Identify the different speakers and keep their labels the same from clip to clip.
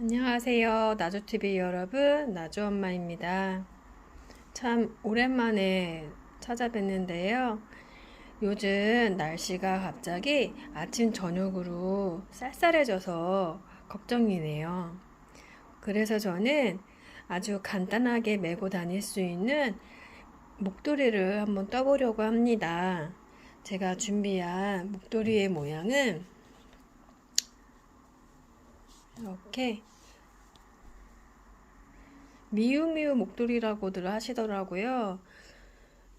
Speaker 1: 안녕하세요. 나주TV 여러분, 나주엄마입니다. 참, 오랜만에 찾아뵙는데요. 요즘 날씨가 갑자기 아침, 저녁으로 쌀쌀해져서 걱정이네요. 그래서 저는 아주 간단하게 메고 다닐 수 있는 목도리를 한번 떠보려고 합니다. 제가 준비한 목도리의 모양은 이렇게 미우미우 목도리라고들 하시더라고요.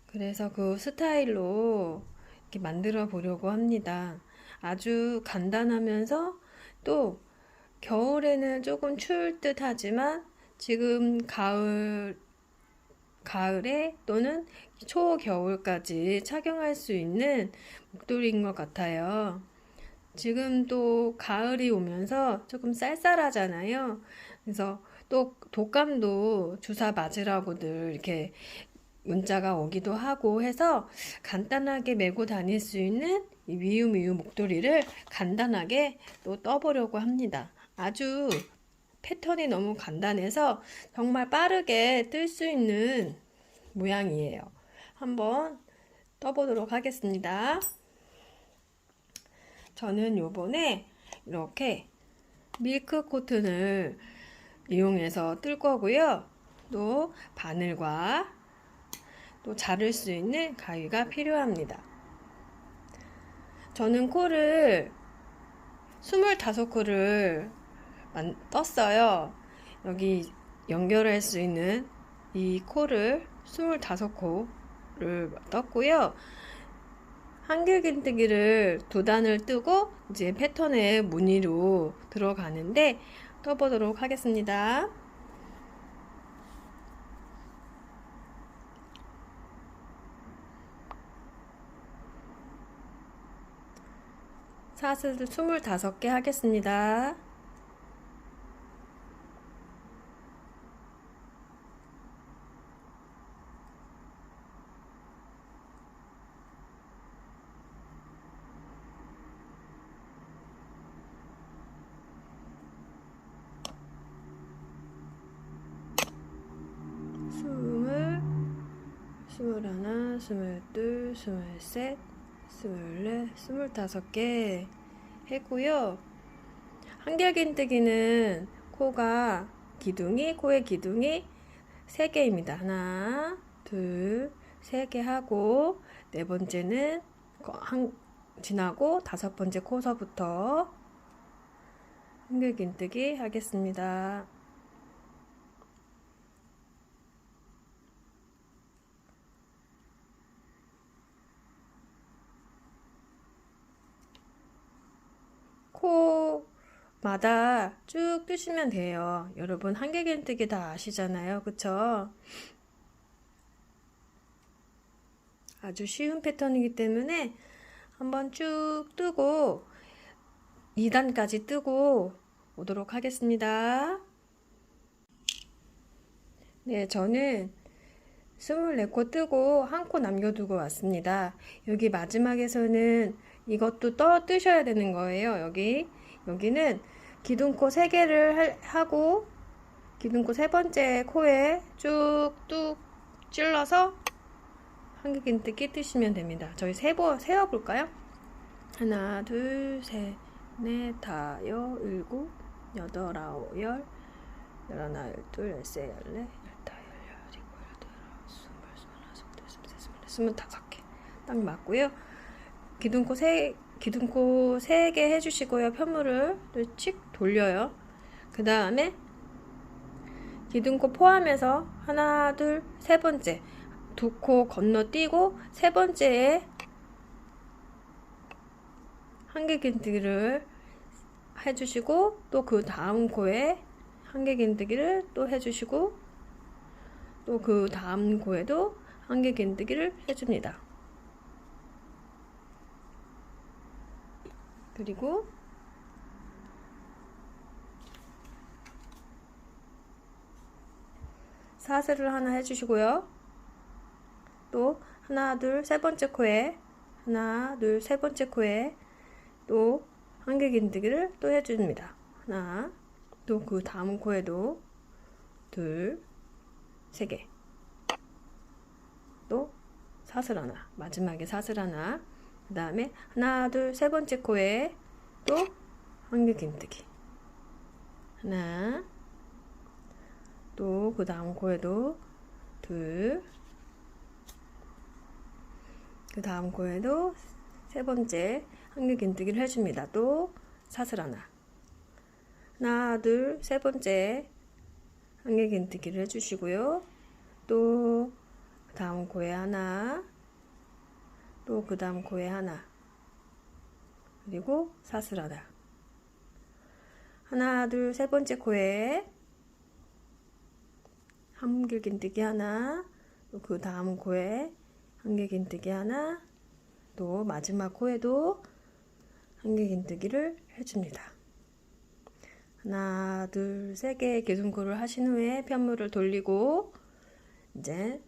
Speaker 1: 그래서 그 스타일로 이렇게 만들어 보려고 합니다. 아주 간단하면서 또 겨울에는 조금 추울 듯 하지만 지금 가을, 가을에 또는 초겨울까지 착용할 수 있는 목도리인 것 같아요. 지금 또 가을이 오면서 조금 쌀쌀하잖아요. 그래서 또 독감도 주사 맞으라고들 이렇게 문자가 오기도 하고 해서 간단하게 메고 다닐 수 있는 이 미우미우 목도리를 간단하게 또 떠보려고 합니다. 아주 패턴이 너무 간단해서 정말 빠르게 뜰 수 있는 모양이에요. 한번 떠보도록 하겠습니다. 저는 요번에 이렇게 밀크 코튼을 이용해서 뜰 거고요. 또 바늘과 또 자를 수 있는 가위가 필요합니다. 저는 코를 25코를 떴어요. 여기 연결할 수 있는 이 코를 25코를 떴고요. 한길긴뜨기를 두 단을 뜨고 이제 패턴의 무늬로 들어가는데 떠보도록 하겠습니다. 사슬 25개 하겠습니다. 스물, 스물하나, 스물둘, 스물셋, 스물넷, 스물다섯 개 했고요. 한결긴뜨기는 코가 기둥이, 코의 기둥이 세 개입니다. 하나, 둘, 세 개 하고 네 번째는 한 지나고 다섯 번째 코서부터 한결긴뜨기 하겠습니다. 코 마다 쭉 뜨시면 돼요. 여러분 한길긴뜨기 다 아시잖아요. 그쵸? 아주 쉬운 패턴이기 때문에 한번 쭉 뜨고 2단까지 뜨고 오도록 하겠습니다. 네, 저는 24코 뜨고 한 코 남겨두고 왔습니다. 여기 마지막에서는 이것도 떠 뜨셔야 되는 거예요. 여기 여기는 기둥코 3개를 하고 기둥코 세 번째 코에 쭉 뚝 찔러서 한길긴뜨기 뜨시면 됩니다. 저희 세보 세어볼까요? 하나, 둘, 셋, 넷, 다, 여, 일곱, 여덟, 아홉, 열, 열하나, 열둘, 열세, 열네, 열다, 열여, 열이고, 열둘, 열아홉, 스물, 스물하나, 스물둘, 스물셋, 스물넷, 스물다섯 개 딱 맞고요. 기둥코 세 기둥코 세개 해주시고요. 편물을 칙 돌려요. 그 다음에 기둥코 포함해서 하나, 둘, 세 번째 두 코 건너뛰고 세 번째에 한길긴뜨기를 해주시고 또 그 다음 코에 한길긴뜨기를 또 해주시고 또 그 다음 코에도 한길긴뜨기를 해줍니다. 그리고 사슬을 하나 해주시고요. 또 하나 둘 세 번째 코에 하나 둘 세 번째 코에 또 한길긴뜨기를 또 해줍니다. 하나 또 그 다음 코에도 둘, 세 개. 또 사슬 하나. 마지막에 사슬 하나. 그 다음에 하나, 둘, 세 번째 코에 또 한 개 긴뜨기. 하나. 또 그 다음 코에도 둘. 그 다음 코에도 세 번째 한 개 긴뜨기를 해줍니다. 또 사슬 하나. 하나, 둘, 세 번째 한 개 긴뜨기를 해주시고요. 또 다음 코에 하나, 또 그 다음 코에 하나, 그리고 사슬 하나. 하나, 둘, 세 번째 코에 한길 긴뜨기 하나, 또그 다음 코에 한개 긴뜨기 하나, 또 마지막 코에도 한개 긴뜨기를 해줍니다. 하나, 둘, 세개 기둥코를 하신 후에 편물을 돌리고 이제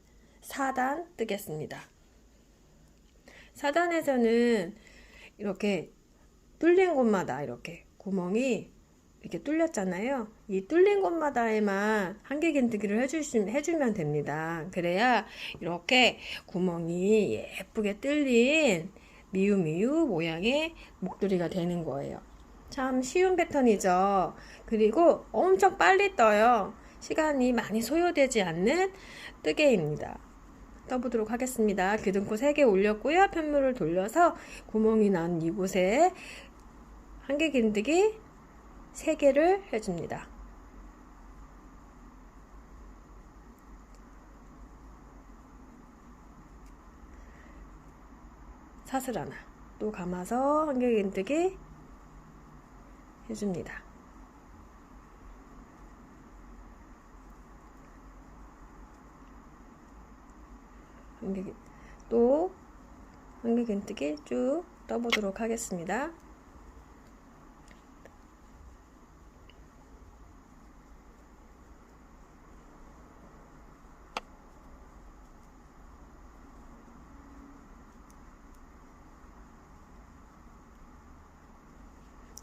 Speaker 1: 4단 뜨겠습니다. 4단에서는 이렇게 뚫린 곳마다 이렇게 구멍이 이렇게 뚫렸잖아요. 이 뚫린 곳마다에만 한개 긴뜨기를 해주시면, 해주면 됩니다. 그래야 이렇게 구멍이 예쁘게 뚫린 미우미우 모양의 목도리가 되는 거예요. 참 쉬운 패턴이죠. 그리고 엄청 빨리 떠요. 시간이 많이 소요되지 않는 뜨개입니다. 떠보도록 하겠습니다. 기둥코 3개 올렸고요. 편물을 돌려서 구멍이 난 이곳에 한 개 긴뜨기 3개를 해줍니다. 사슬 하나 또 감아서 한 개 긴뜨기 해줍니다. 한개 또 한개 긴뜨기 쭉 떠보도록 하겠습니다.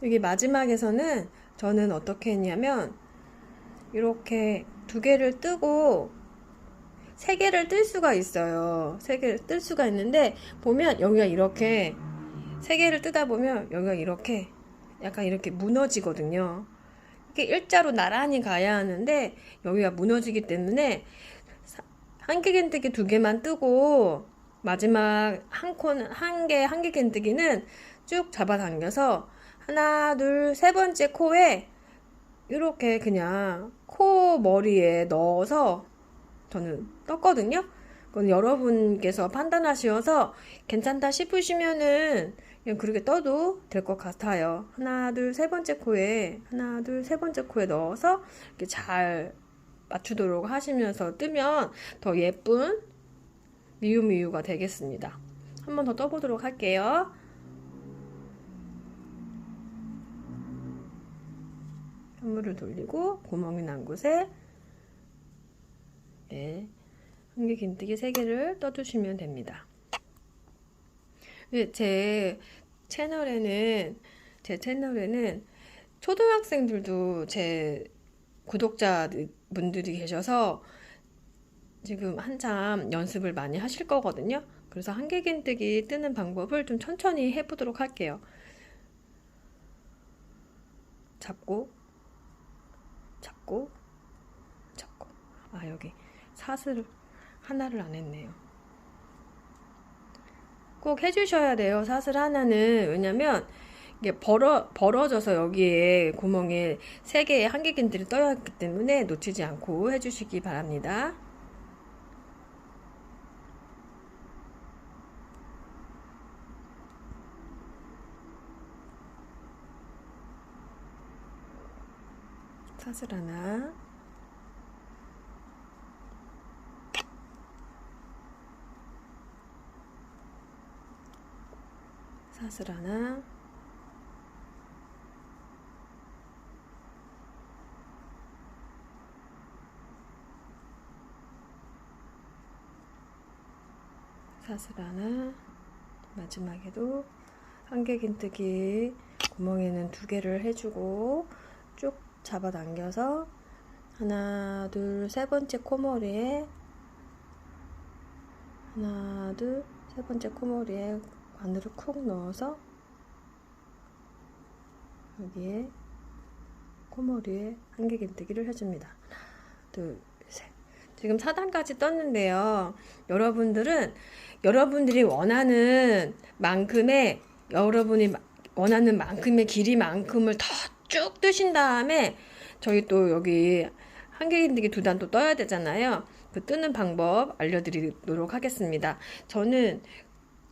Speaker 1: 여기 마지막에서는 저는 어떻게 했냐면 이렇게 두 개를 뜨고 세 개를 뜰 수가 있어요. 세 개를 뜰 수가 있는데 보면 여기가 이렇게 세 개를 뜨다 보면 여기가 이렇게 약간 이렇게 무너지거든요. 이렇게 일자로 나란히 가야 하는데 여기가 무너지기 때문에 한개 겐뜨기 두 개만 뜨고 마지막 한 코는 한개 한개 겐뜨기는 쭉 잡아당겨서 하나, 둘, 세 번째 코에 이렇게 그냥 코 머리에 넣어서 저는 떴거든요. 그건 여러분께서 판단하셔서 괜찮다 싶으시면은 그냥 그렇게 떠도 될 것 같아요. 하나, 둘, 세 번째 코에 하나, 둘, 세 번째 코에 넣어서 이렇게 잘 맞추도록 하시면서 뜨면 더 예쁜 미유미유가 되겠습니다. 한 번 더 떠보도록 할게요. 현물을 돌리고 구멍이 난 곳에 네, 한 개 긴뜨기 3개를 떠주시면 됩니다. 네, 제 채널에는 제 채널에는 초등학생들도 제 구독자 분들이 계셔서 지금 한참 연습을 많이 하실 거거든요. 그래서 한개 긴뜨기 뜨는 방법을 좀 천천히 해보도록 할게요. 잡고 잡고 잡고 아 여기 사슬 하나를 안 했네요. 꼭 해주셔야 돼요 사슬 하나는. 왜냐면 이게 벌어, 벌어져서 여기에 구멍에 세 개의 한개긴들이 떠야 했기 때문에 놓치지 않고 해주시기 바랍니다. 사슬 하나 사슬 하나. 사슬 하나. 마지막에도 한개 긴뜨기 구멍에는 두 개를 해주고 쭉 잡아당겨서 하나, 둘, 세 번째 코머리에 하나, 둘, 세 번째 코머리에 바늘을 쿡 넣어서 여기에 코머리에 한길긴뜨기를 해줍니다. 하나, 둘, 셋. 지금 4단까지 떴는데요. 여러분들은 여러분들이 원하는 만큼의 여러분이 원하는 만큼의 길이만큼을 더 쭉 뜨신 다음에 저희 또 여기 한길긴뜨기 두 단 또 떠야 되잖아요. 그 뜨는 방법 알려드리도록 하겠습니다. 저는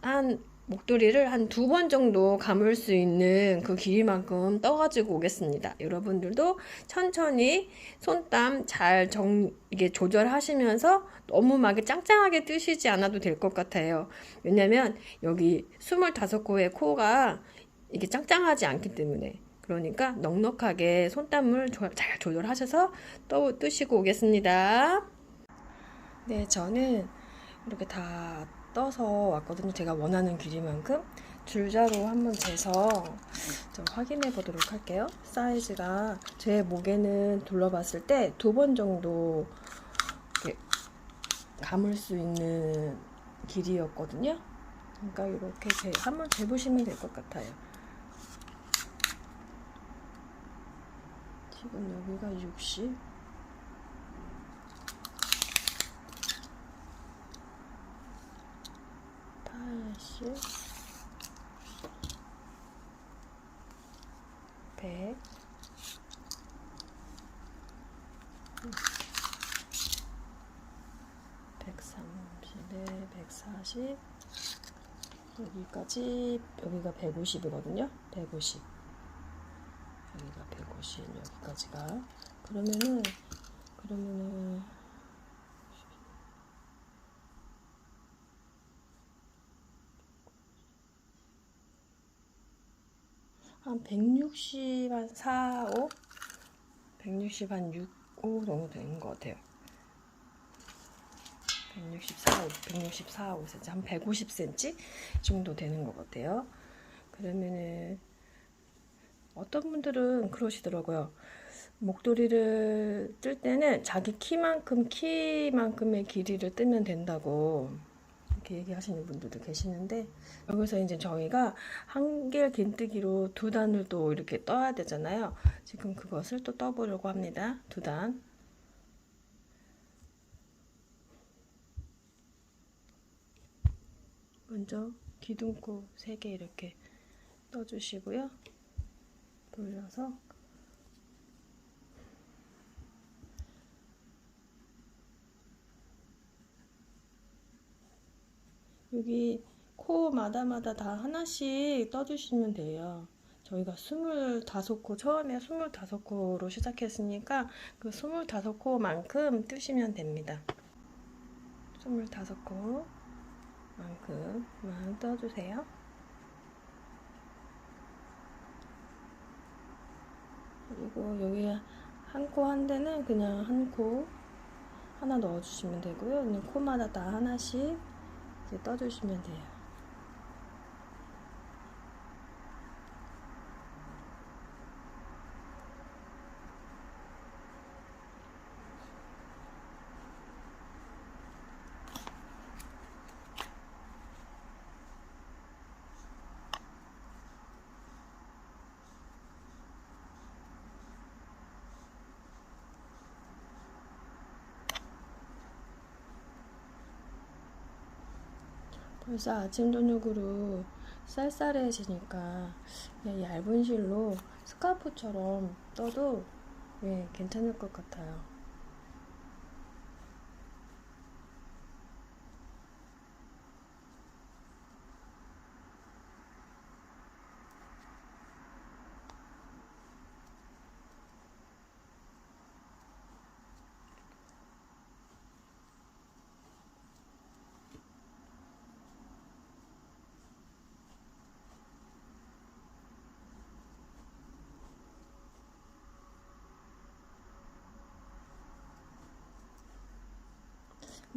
Speaker 1: 한 목도리를 한 두 번 정도 감을 수 있는 그 길이만큼 떠가지고 오겠습니다. 여러분들도 천천히 손땀 잘 정, 이게 조절하시면서 너무 막 짱짱하게 뜨시지 않아도 될 것 같아요. 왜냐면 여기 25코의 코가 이게 짱짱하지 않기 때문에. 그러니까 넉넉하게 손땀을 조- 잘 조절하셔서 또 뜨시고 오겠습니다. 네, 저는 이렇게 다 떠서 왔거든요. 제가 원하는 길이만큼 줄자로 한번 재서 좀 확인해 보도록 할게요. 사이즈가 제 목에는 둘러봤을 때 두 번 정도 이렇게 감을 수 있는 길이였거든요. 그러니까 이렇게 재, 한번 재보시면 될 것 같아요. 지금 여기가 60, 팔십, 백, 백삼십에 백사십, 여기까지. 여기가 150이거든요. 150. 여기가 150 여기까지가. 그러면은 그러면은 한 160, 한 4, 5? 160, 한 6, 5 정도 되는 것 같아요. 164, 5, 164, 5cm, 한 150cm 정도 되는 것 같아요. 그러면은 어떤 분들은 그러시더라고요. 목도리를 뜰 때는 자기 키만큼 키만큼의 길이를 뜨면 된다고 이렇게 얘기하시는 분들도 계시는데 여기서 이제 저희가 한길 긴뜨기로 두 단을 또 이렇게 떠야 되잖아요. 지금 그것을 또 떠보려고 합니다. 두 단. 먼저 기둥코 3개 이렇게 떠주시고요. 돌려서 여기 코마다마다 다 하나씩 떠주시면 돼요. 저희가 25코, 처음에 25코로 시작했으니까 그 25코만큼 뜨시면 됩니다. 25코만큼만 떠주세요. 그리고 여기 한 코 한 대는 그냥 한 코 하나 넣어주시면 되고요. 코마다 다 하나씩 이제 떠주시면 돼요. 벌써 아침 저녁으로 쌀쌀해지니까 얇은 실로 스카프처럼 떠도 예, 괜찮을 것 같아요.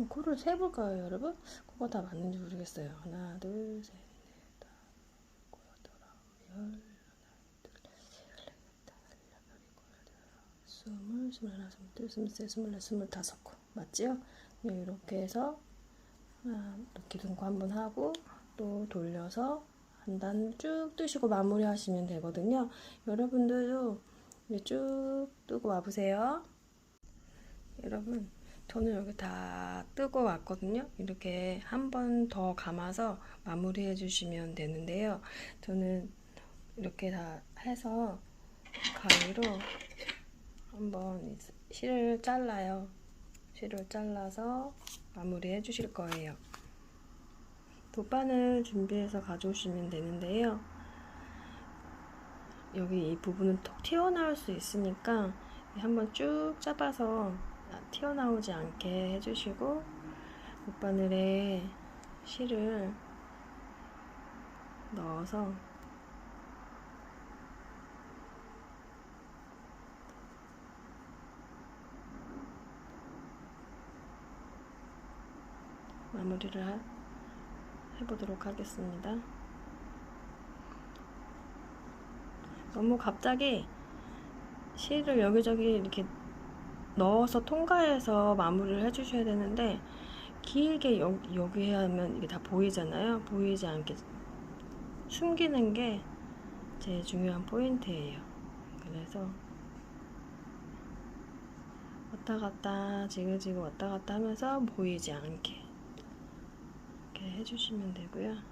Speaker 1: 한번 코를 세볼까요, 여러분? 코가 다 맞는지 모르겠어요. 하나, 둘, 셋, 넷, 다섯, 여섯, 여덟, 아홉, 열, 하나, 둘, 스물, 스물하나, 스물둘, 스물셋, 스물넷, 스물다섯 코 맞지요? 네, 이렇게 해서 하나, 이렇게 등고 한번 하고 또 돌려서 한 단 쭉 뜨시고 마무리 하시면 되거든요. 여러분들도 쭉 뜨고 와보세요. 여러분, 저는 여기 다 뜨고 왔거든요. 이렇게 한 번 더 감아서 마무리해 주시면 되는데요. 저는 이렇게 다 해서 가위로 한번 실을 잘라요. 실을 잘라서 마무리해 주실 거예요. 돗바늘 준비해서 가져오시면 되는데요. 여기 이 부분은 톡 튀어나올 수 있으니까 한번 쭉 잡아서 튀어나오지 않게 해주시고 돗바늘에 실을 넣어서 마무리를 하- 해보도록 하겠습니다. 너무 갑자기 실을 여기저기 이렇게 넣어서 통과해서 마무리를 해주셔야 되는데 길게 여, 여기 하면 이게 다 보이잖아요. 보이지 않게 숨기는 게 제일 중요한 포인트예요. 그래서 왔다 갔다 지그지그 왔다 갔다 하면서 보이지 않게 이렇게 해주시면 되고요.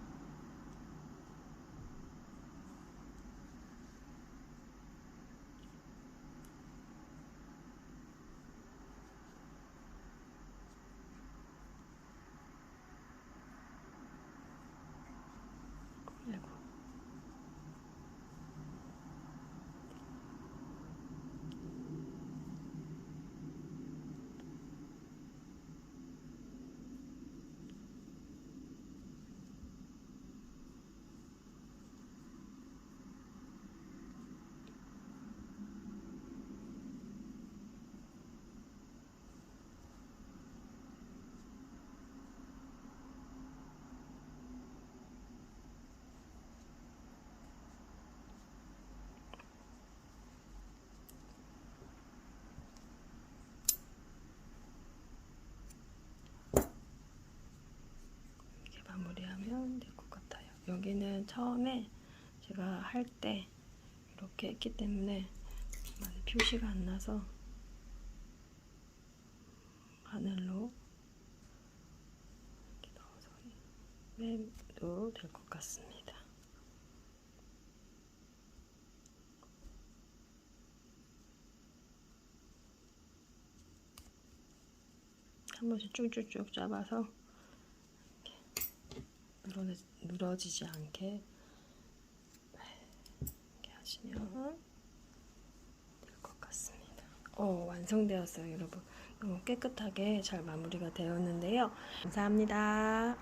Speaker 1: 여기는 처음에 제가 할 때 이렇게 했기 때문에 많이 표시가 안 나서 바늘로 이렇게 넣어서 매도 될 것 같습니다. 한 번씩 쭉쭉쭉 잡아서 늘어내, 늘어지지 않게 이렇게 하시면 될 것 같습니다. 어, 완성되었어요, 여러분. 너무 깨끗하게 잘 마무리가 되었는데요. 감사합니다.